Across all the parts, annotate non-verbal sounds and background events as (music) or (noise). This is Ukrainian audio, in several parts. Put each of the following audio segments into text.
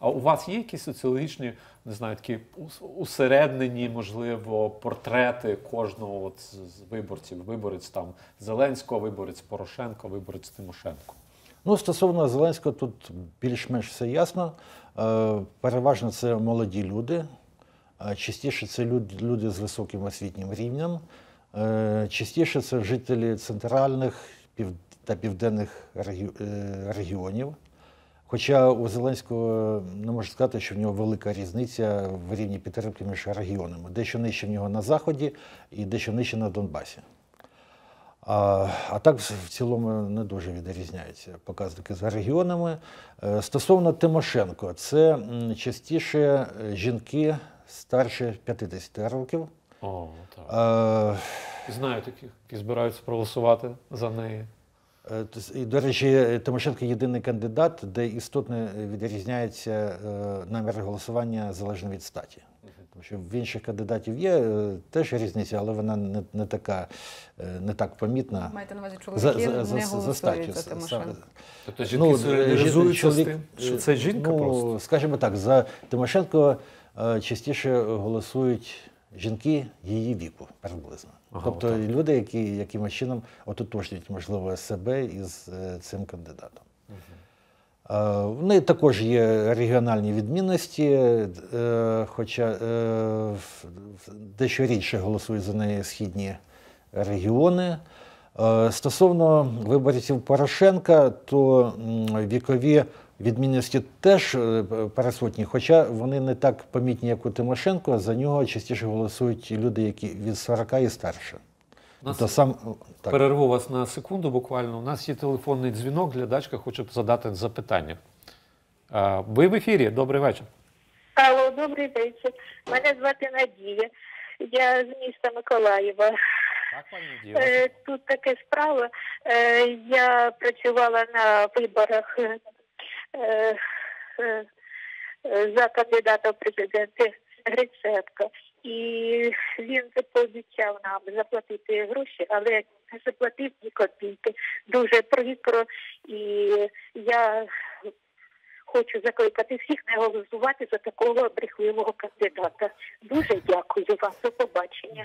А у вас є якісь соціологічні, не знаю, такі усереднені, можливо, портрети кожного от з виборців? Виборець там Зеленського, виборець Порошенко, виборець Тимошенко. Ну, стосовно Зеленського, тут більш-менш все ясно. Е, Переважно це молоді люди. Е, Частіше це люди з високим освітнім рівнем. Е, Частіше це жителі центральних та південних регіонів. Хоча у Зеленського не можу сказати, що в нього велика різниця в рівні підтримки між регіонами. Дещо нижче в нього на Заході і дещо нижче на Донбасі. А, а так в цілому не дуже відрізняються показники за регіонами. Е, Стосовно Тимошенко, це частіше е, жінки старше 50 років. О, так. Е, Знаю таких, які збираються проголосувати за неї. Е, до речі, Тимошенко єдиний кандидат, де істотно відрізняється е, намір голосування залежно від статі. Тому що в інших кандидатів є е, теж різниця, але вона не, не така, е, не так помітна. Маєте на увазі, За, чоловіки за, за, не за голосують статтю. за Тимошенко. Тобто жінки Ну, солідаризуються чоловік- що це жінка ну, просто. Скажімо так, за Тимошенко е, частіше голосують жінки її віку приблизно. Ага, тобто отак. люди, які якимось чином ототожнюють, можливо, себе із е, цим кандидатом. Е, В неї також є регіональні відмінності, е, хоча дещо рідше голосують за неї східні регіони. Стосовно виборців Порошенка, то вікові відмінності теж е, пересутні, хоча вони не так помітні, як у Тимошенко. За нього частіше голосують люди, які від 40 і старше. Нас Тобто сам так. Перерву вас на секунду буквально. У нас є телефонний дзвінок, глядачка хоче задати запитання. А, Ви в ефірі, добрий вечір. Алло, добрий вечір. Мене звати Надія. Я з міста Миколаєва. Так, пані Е, Тут така справа. Е, Я працювала на виборах за кандидата в президенти Гриценка. І він пообіцяв нам заплатити гроші, але не заплатив ні копійки. Дуже прикро. І я хочу закликати всіх не голосувати за такого брехливого кандидата. Дуже дякую вам.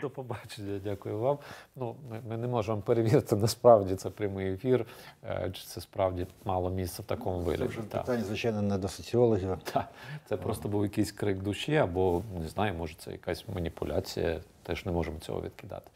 До побачення. Дякую вам. Ну, ми, ми не можемо перевірити, насправді це прямий ефір, е, чи це справді мало місця в такому Це вигляді. вже Так. питання, звичайно, не до соціологів. (laughs) Та, це просто був якийсь крик душі, або не знаю, може це якась маніпуляція. Теж не можемо цього відкидати.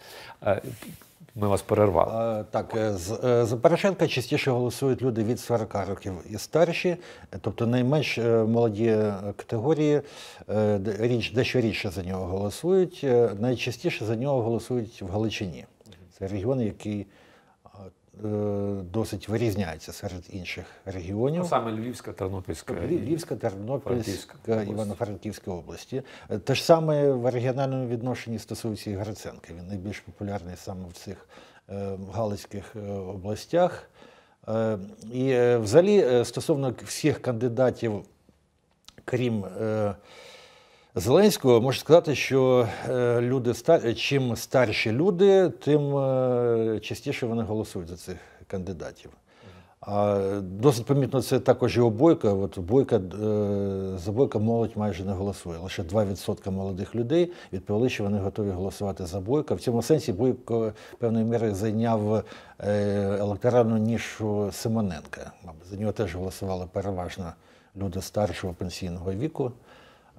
Е, Ми вас перервали. А, Так, е, з- е, за Порошенка частіше голосують люди від 40 років і старші, е, тобто найменш е, молоді е, категорії, е, річ, дещо рідше за нього голосують. Е, Найчастіше за нього голосують в Галичині. Це регіон, який е, досить вирізняється серед інших регіонів. Ну, саме Львівська, Тернопільська. Львівська, Тернопільська. Івано-Франківська області. Е, Те ж саме в регіональному відношенні стосується і Гриценка. Він найбільш популярний саме в цих е, галицьких е, областях. Е, І е, взагалі е, стосовно всіх кандидатів, крім е, Зеленського, можу сказати, що е, люди чим старші люди, тим е, частіше вони голосують за цих кандидатів. А досить помітно це також і у Бойка. От Бойка е, за Бойка молодь майже не голосує. Лише 2% молодих людей відповіли, що вони готові голосувати за Бойка. В цьому сенсі Бойко певною мірою зайняв електоральну нішу Симоненка. За нього теж голосували переважно люди старшого пенсійного віку.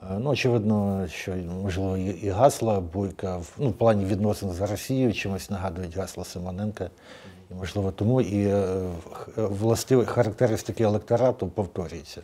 Е, Ну, очевидно, що можливо і гасла Бойка в ну, в плані відносин з Росією чимось нагадують гасла Симоненка. І, можливо, тому і е, властиві характеристики електорату повторюються.